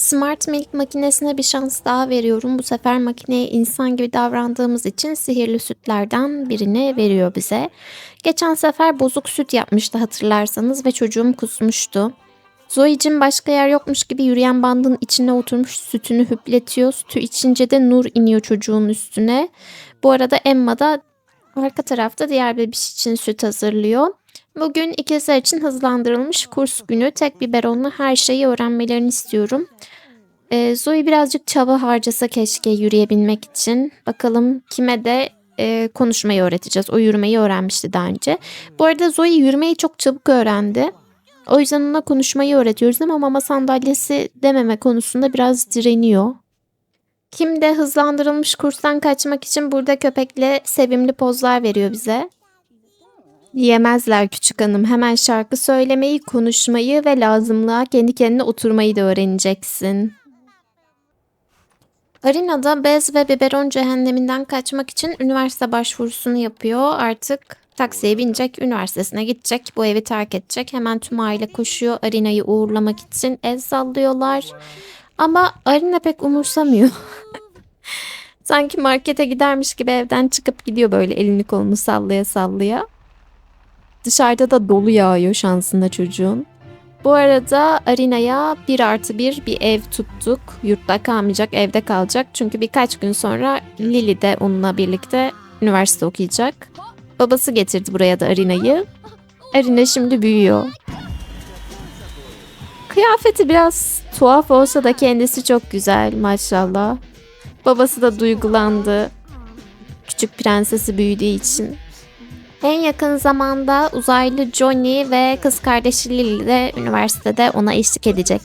Smart Milk makinesine bir şans daha veriyorum. Bu sefer makineye insan gibi davrandığımız için sihirli sütlerden birini veriyor bize. Geçen sefer bozuk süt yapmıştı hatırlarsanız ve çocuğum kusmuştu. Zoe'cim başka yer yokmuş gibi yürüyen bandın içine oturmuş sütünü hüpletiyor. Sütü içince de nur iniyor çocuğun üstüne. Bu arada Emma da arka tarafta diğer bebiş için süt hazırlıyor. Bugün ikizler için hızlandırılmış kurs günü. Tek biberonla her şeyi öğrenmelerini istiyorum. Ee, Zoe birazcık çaba harcasa keşke yürüyebilmek için. Bakalım kime de e, konuşmayı öğreteceğiz. O yürümeyi öğrenmişti daha önce. Bu arada Zoe yürümeyi çok çabuk öğrendi. O yüzden ona konuşmayı öğretiyoruz ama mama sandalyesi dememe konusunda biraz direniyor. Kim de hızlandırılmış kurstan kaçmak için burada köpekle sevimli pozlar veriyor bize. Yemezler küçük hanım. Hemen şarkı söylemeyi, konuşmayı ve lazımlığa kendi kendine oturmayı da öğreneceksin. Arina'da bez ve biberon cehenneminden kaçmak için üniversite başvurusunu yapıyor. Artık taksiye binecek, üniversitesine gidecek, bu evi terk edecek. Hemen tüm aile koşuyor Arina'yı uğurlamak için. El sallıyorlar. Ama Arina pek umursamıyor. Sanki markete gidermiş gibi evden çıkıp gidiyor böyle elini kolunu sallaya sallaya. Dışarıda da dolu yağıyor şansında çocuğun. Bu arada Arina'ya bir artı bir bir ev tuttuk. Yurtta kalmayacak, evde kalacak. Çünkü birkaç gün sonra Lily de onunla birlikte üniversite okuyacak. Babası getirdi buraya da Arina'yı. Arina şimdi büyüyor. Kıyafeti biraz tuhaf olsa da kendisi çok güzel maşallah. Babası da duygulandı. Küçük prensesi büyüdüğü için. En yakın zamanda uzaylı Johnny ve kız kardeşi Lily de üniversitede ona eşlik edecek.